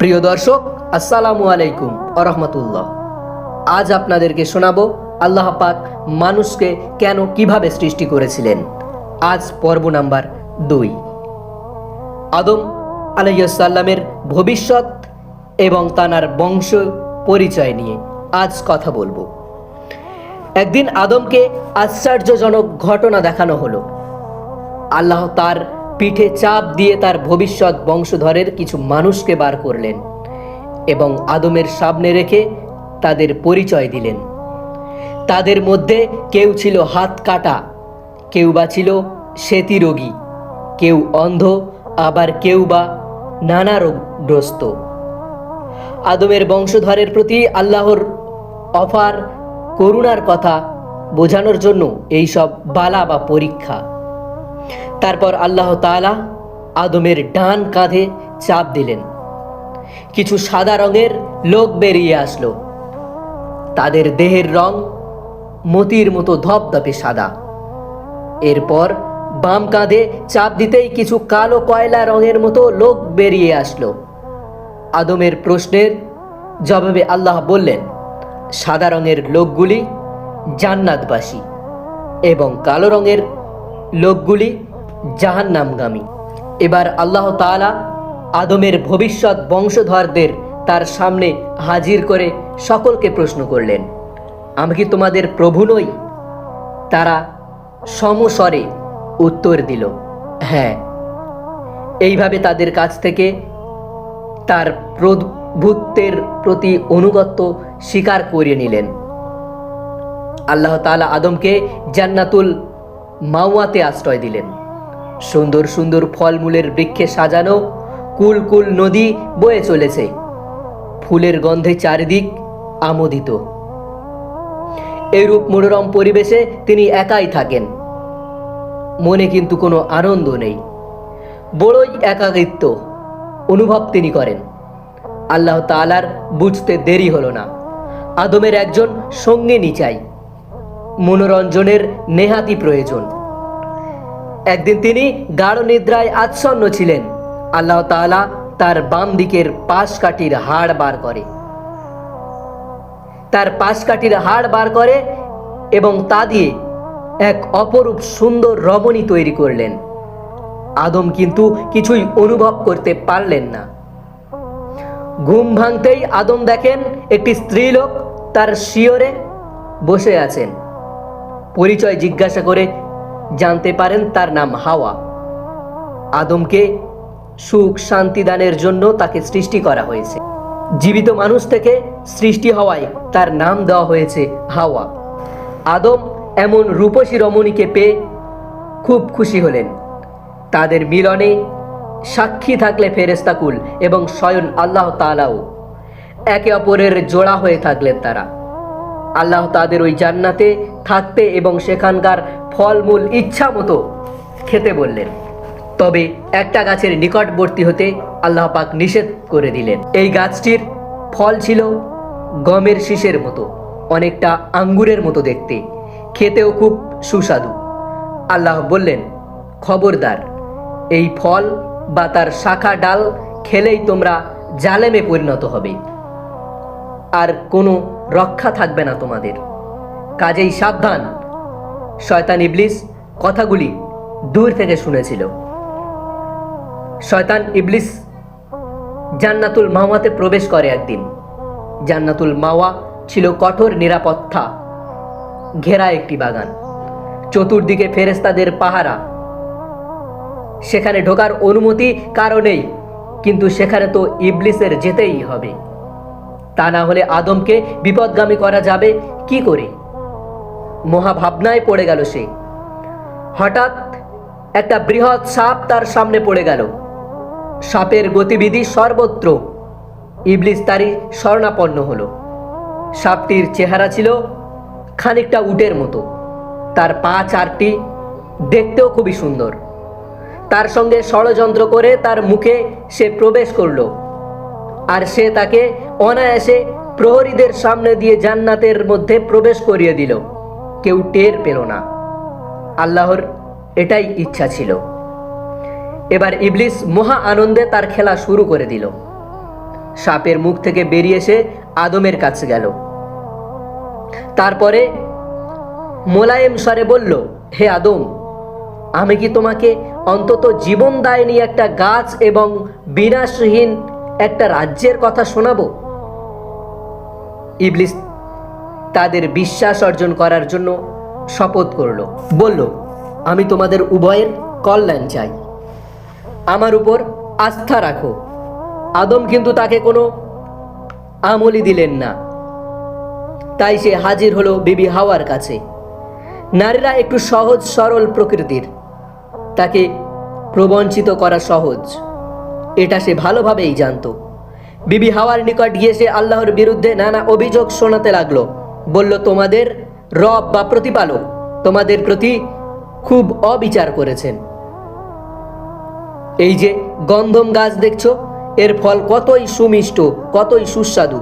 প্রিয় দর্শক, আসসালামু আলাইকুম আরহামতুল্লাহ আজ আপনাদেরকে শোনাবো, আল্লাহ পাক মানুষকে কেন কীভাবে সৃষ্টি করেছিলেন? আজ পর্ব নাম্বার দুই। আদম আলাইসাল্লামের ভবিষ্যৎ এবং তানার বংশ পরিচয় নিয়ে আজ কথা বলব। একদিন আদমকে আশ্চর্যজনক ঘটনা দেখানো হলো। আল্লাহ তার পিঠে চাপ দিয়ে তার ভবিষ্যৎ বংশধরের কিছু মানুষকে বার করলেন এবং আদমের সামনে রেখে তাদের পরিচয় দিলেন। তাদের মধ্যে কেউ ছিল হাত কাটা, কেউ বা ছিল সেতি রোগী, কেউ অন্ধ, আবার কেউ বা নানা রোগগ্রস্ত আদমের বংশধরের প্রতি আল্লাহর অফার, করুণার কথা বোঝানোর জন্য এইসব বালা বা পরীক্ষা তারপর আল্লাহ তাআলা আদমের ডান কাঁধে চাপ দিলেন। কিছু সাদা রঙের লোক বেরিয়ে আসলো। তাদের দেহের রং মতির মতো ধপধপে সাদা। এরপর বাম কাঁধে চাপ দিতেই কিছু কালো কয়লা রঙের মতো লোক বেরিয়ে আসলো। আদমের প্রশ্নের জবাবে আল্লাহ বললেন, সাদা রঙের লোকগুলি জান্নাতবাসী এবং কালো রঙের লোকগুলি জাহান্নামগামী। এবার আল্লাহ তাআলা আদমের ভবিষ্যৎ বংশধরদের তার সামনে হাজির করে সকলকে প্রশ্ন করলেন, আমি কি তোমাদের প্রভু নই? তারা সমস্বরে উত্তর দিল হ্যাঁ। এইভাবে তাদের কাছ থেকে তার প্রভুত্বের প্রতি অনুগত্য স্বীকার করিয়ে নিলেন। আল্লাহ তাআলা আদমকে জান্নাতুল মাওয়াতে আশ্রয় দিলেন। সুন্দর সুন্দর ফলমূলের বৃক্ষে সাজানো কুল কুল নদী বয়ে চলেছে। ফুলের গন্ধে চারিদিক আমোদিত। এরূপ মনোরম পরিবেশে তিনি একাই থাকেন। মনে কিন্তু কোনো আনন্দ নেই। বড়ই একাকিত্ব অনুভব তিনি করেন। আল্লাহ তালার বুঝতে দেরি হলো না। আদমের একজন সঙ্গিনী চাই। মনোরঞ্জনের নেহাতি প্রয়োজন। একদিন তিনি গাঢ় নিদ্রায় আচ্ছন্ন ছিলেন। আল্লাহ তাআলা তার বাম দিকের পাশ কাঠির হাড় বার করে। তার পাশ কাঠির হাড় বার করে এবং তা দিয়ে এক অপরূপ সুন্দর রমণী তৈরি করলেন। আদম কিন্তু কিছুই অনুভব করতে পারলেন না। ঘুম ভাঙতেই আদম দেখেন একটি স্ত্রীলোক তার শিয়রে বসে আছেন। পরিচয় জিজ্ঞাসা করে জানতে পারেন তার নাম হাওয়া। আদমকে সুখ শান্তি দানের জন্য তাকে সৃষ্টি করা হয়েছে। জীবিত মানুষ থেকে সৃষ্টি হওয়ায় তার নাম দেওয়া হয়েছে হাওয়া। আদম এমন রূপসী রমণীকে পেয়ে খুব খুশি হলেন। তাদের মিলনে সাক্ষী থাকলে ফেরেস্তাকুল এবং স্বয়ং আল্লাহ তালাও একে অপরের জোড়া হয়ে থাকলেন তারা। আল্লাহ তাদের ওই জান্নাতে থাকতে এবং সেখানকার ফলমূল ইচ্ছা মতো খেতে বললেন। তবে একটা গাছের নিকটবর্তী হতে আল্লাহ পাক নিষেধ করে দিলেন। এই গাছটির ফল ছিল গমের শীষের মতো, অনেকটা আঙ্গুরের মতো দেখতে। খেতেও খুব সুস্বাদু। আল্লাহ বললেন, খবরদার, এই ফল বা তার শাখা ডাল খেলেই তোমরা জালেমে পরিণত হবে। আর কোনো রক্ষা থাকবে না তোমাদের। কাজেই সাবধান। শয়তান ইবলিস কথাগুলি দূর থেকে শুনেছিল। শয়তান ইবলিস জান্নাতুল মাওয়াতে প্রবেশ করে একদিন। জান্নাতুল মাওয়া ছিল কঠোর নিরাপত্তা, ঘেরা একটি বাগান। চতুর্দিকে ফেরেস্তাদের পাহারা। সেখানে ঢোকার অনুমতি কারণেই কিন্তু সেখানে তো ইবলিসের যেতেই হবে। তা না হলে আদমকে বিপদগামী করা যাবে কি করে? মহাভাবনায় পড়ে গেল সে। হঠাৎ একটা বৃহৎ সাপ তার সামনে পড়ে গেল। সাপের গতিবিধি সর্বত্র। ইবলিস তারই স্বর্ণাপন্ন হলো। সাপটির চেহারা ছিল খানিকটা উটের মতো। তার পা চারটি, দেখতেও খুবই সুন্দর। তার সঙ্গে ষড়যন্ত্র করে তার মুখে সে প্রবেশ করল। আর সে তাকে অনায়াসে প্রহরীদের সামনে দিয়ে জান্নাতের মধ্যে প্রবেশ করিয়ে দিল। কেউ টের পেল না। আল্লাহর এটাই ইচ্ছা ছিল। এবার ইবলিস মহা আনন্দে তার খেলা শুরু করে দিল। সাপের মুখ থেকে বেরিয়ে এসে আদমের কাছে গেল। তারপরে মোলায়েম স্বরে বলল, হে আদম, আমি কি তোমাকে অন্তত জীবন দায়নি একটা গাছ এবং বিনাশহীন একটা রাজ্যের কথা শোনাবো? ইবলিস তাদের বিশ্বাস অর্জন করার জন্য শপথ করল। বলল, আমি তোমাদের উভয়ের কল্যাণ চাই। আমার উপর আস্থা রাখো। আদম কিন্তু তাকে কোনো আমলি দিলেন না। তাই সে হাজির হলো বিবি হাওয়ার কাছে। নারীরা একটু সহজ, সরল প্রকৃতির। তাকে প্রবঞ্চিত করা সহজ। এটা সে ভালোভাবেই জানতো। বিবি হাওয়ার নিকট গিয়ে সে আল্লাহর বিরুদ্ধে নানা অভিযোগ শোনাতে লাগল। বলল, তোমাদের রব বা প্রতিপালক তোমাদের প্রতি খুব অবিচার করেছেন। এই যে গন্ধম গাছ দেখছ, এর ফল কতই সুমিষ্ট, কতই সুস্বাদু।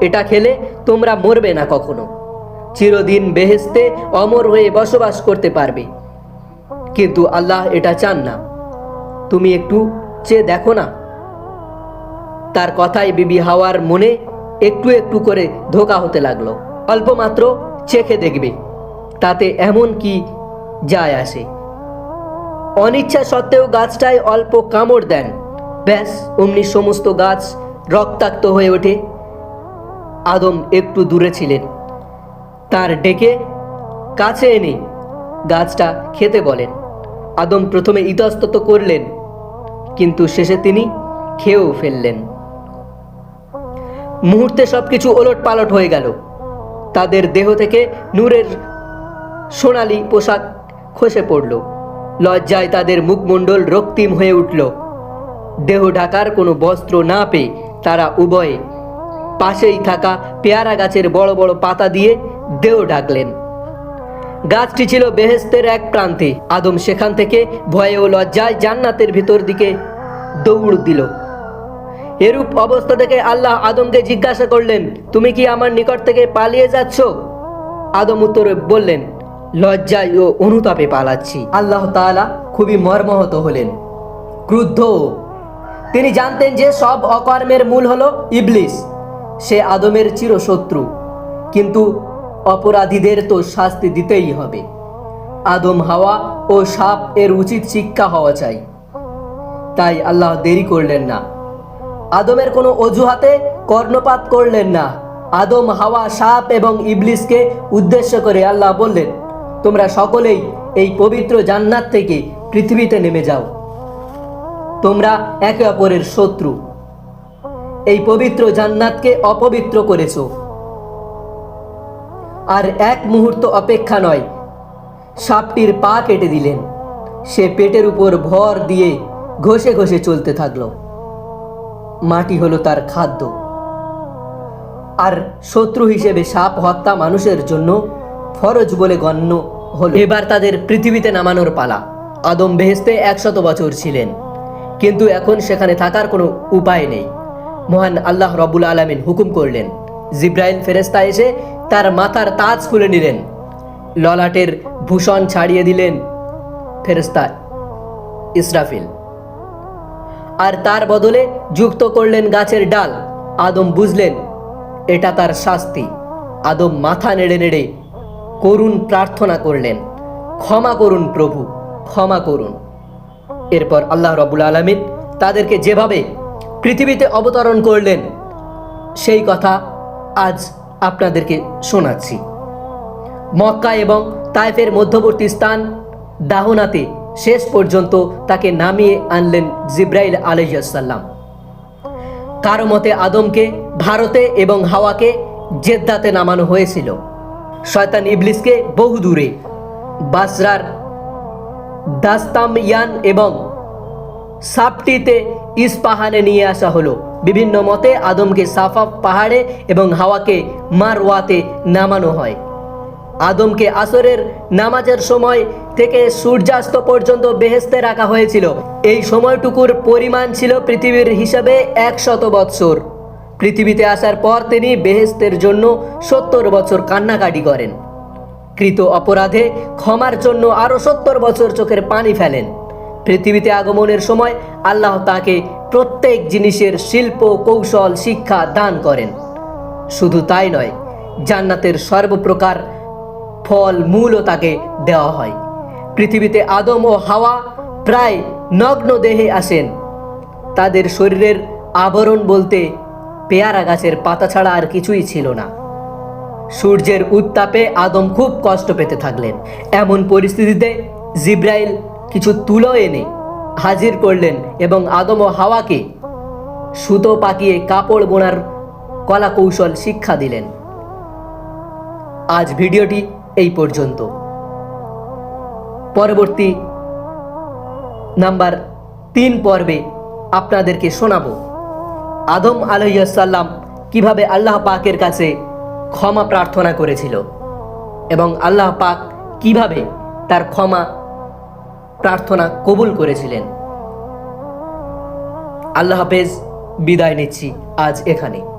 এটা খেলে তোমরা মরবে না কখনো। চিরদিন বেহেস্তে অমর হয়ে বসবাস করতে পারবে। কিন্তু আল্লাহ এটা চান না। তুমি একটু চেয়ে দেখো না। তার কথায় বিবি হাওয়ার মনে একটু একটু করে ধোকা হতে লাগল। অল্প মাত্র চেখে দেখবে, তাতে এমন কি যায় আসে। অনিচ্ছা সত্ত্বেও গাছটায় অল্প কামড় দেন। ব্যাস, অমনি সমস্ত গাছ রক্তাক্ত হয়ে ওঠে। আদম একটু দূরে ছিলেন। তার ডেকে কাছে এনে গাছটা খেতে বলেন। আদম প্রথমে ইতস্তত করলেন, কিন্তু শেষে তিনি খেয়েও ফেললেন। মুহূর্তে সবকিছু ওলট পালট হয়ে গেল। তাদের দেহ থেকে নূরের সোনালি পোশাক খসে পড়ল। লজ্জায় তাদের মুখমণ্ডল রক্তিম হয়ে উঠল। দেহ ঢাকার কোনো বস্ত্র না পেয়ে তারা উভয়ে পাশেই থাকা পেয়ারা গাছের বড় বড় পাতা দিয়ে দেহ ঢাকলেন। গাছটি ছিল বেহেস্তের এক প্রান্তে। আদম সেখান থেকে ভয়ে ও লজ্জায় জান্নাতের ভিতর দিকে দৌড় দিল। এরূপ অবস্থা থেকে আল্লাহ আদমকে জিজ্ঞাসা করলেন, তুমি কি আমার নিকট থেকে পালিয়ে যাচ্ছ? আদম উত্তরে বললেন, লজ্জায় ও অনুতাপে পালাচ্ছি। আল্লাহ তাআলা খুবই মর্মাহত হলেন। ক্রুদ্ধ তিনি জানতেন যে সব অকর্মের মূল হলো ইবলিস। সে আদমের চিরশত্রু। কিন্তু অপরাধীদের তো শাস্তি দিতেই হবে। আদম হাওয়া ও সাপ এর উচিত শিক্ষা হওয়া চাই। তাই আল্লাহ দেরি করলেন না। আদমের কোনো অজুহাতে কর্ণপাত করলেন না। আদম, হাওয়া, সাপ এবং ইবলিসকে উদ্দেশ্য করে আল্লাহ বললেন, তোমরা সকলেই এই পবিত্র জান্নাত থেকে পৃথিবীতে নেমে যাও। তোমরা একে অপরের শত্রু। এই পবিত্র জান্নাতকে অপবিত্র করেছ। আর এক মুহূর্ত অপেক্ষা নয়, সাপটির পা কেটে দিলেন। সে পেটের উপর ভর দিয়ে ঘষে ঘষে চলতে থাকল। মাটি হলো তার খাদ্য। আর শত্রু হিসেবে সাপ হত্যা মানুষের জন্য ফরজ বলে গণ্য হলো। এবার তাদের পৃথিবীতে নামানোর পালা। আদম বেহেস্তে একশত বছর ছিলেন। কিন্তু এখন সেখানে থাকার কোনো উপায় নেই। মহান আল্লাহ রবুল আলমিন হুকুম করলেন, জিব্রাইল ফেরেস্তা এসে তার মাথার তাজ খুলে নিলেন। ললাটের ভূষণ ছাড়িয়ে দিলেন ফেরেস্তা ইসরাফিল। আর তার বদলে যুক্ত করলেন গাছের ডাল। আদম বুঝলেন, এটা তার শাস্তি। আদম মাথা নেড়ে নেড়ে করুণ প্রার্থনা করলেন, ক্ষমা করুন প্রভু, ক্ষমা করুন। এরপর আল্লাহ রবুল আলমিন তাদেরকে যেভাবে পৃথিবীতে অবতরণ করলেন, সেই কথা আজ আপনাদেরকে শোনাচ্ছি। মক্কা এবং তাইফের মধ্যবর্তী স্থান দাহনাতে শেষ পর্যন্ত তাকে নামিয়ে আনলেন জিব্রাইল আলহাসাল্লাম কারও মতে আদমকে, ভারতে এবং হাওয়াকে জেদ্দাতে নামানো হয়েছিল। শয়তান ইবলিসকে বহু দূরে, বাসরার, দাস্তামিয়ান এবং সাপটিতে ইস্পাহানে নিয়ে আসা হলো। বিভিন্ন মতে আদমকে সাফা পাহাড়ে এবং হাওয়াকে মারওয়াতে নামানো হয়। আদমকে আসরের নামাজের সময় থেকে সূর্যাস্ত পর্যন্ত বেহেস্তে রাখা হয়েছিল। এই সময়টুকুর পরিমাণ ছিল পৃথিবীর হিসাবে একশত বৎসর। পৃথিবীতে আসার পর তিনি বেহেস্তের জন্য সত্তর বছর কান্নাকাটি করেন। কৃত অপরাধে ক্ষমার জন্য আরও সত্তর বছর চোখের পানি ফেলেন। পৃথিবীতে আগমনের সময় আল্লাহ তাকে প্রত্যেক জিনিসের শিল্প, কৌশল, শিক্ষা দান করেন। শুধু তাই নয়, জান্নাতের সর্বপ্রকার ফল মূলও তাকে দেওয়া হয়। পৃথিবীতে আদম ও হাওয়া প্রায় নগ্ন দেহে আসেন। তাদের শরীরের আবরণ বলতে পেয়ারা গাছের পাতা ছাড়া আর কিছুই ছিল না। সূর্যের উত্তাপে আদম খুব কষ্ট পেতে থাকলেন। এমন পরিস্থিতিতে জিব্রাইল কিছু তুলো এনে হাজির করলেন এবং আদম ও হাওয়াকে সুতো পাকিয়ে কাপড় বোনার কলা কৌশল শিক্ষা দিলেন। আজ ভিডিওটি এই পর্যন্ত। পরবর্তী নাম্বার তিন পর্বে আপনাদেরকে শোনাব। আদম আলহিসাল্লাম কীভাবে আল্লাহ পাকের কাছে ক্ষমা প্রার্থনা করেছিল এবং আল্লাহ পাক কীভাবে তার ক্ষমা প্রার্থনা কবুল করেছিলেন। আল্লাহ হাফেজ, বিদায় নিচ্ছি আজ এখানে।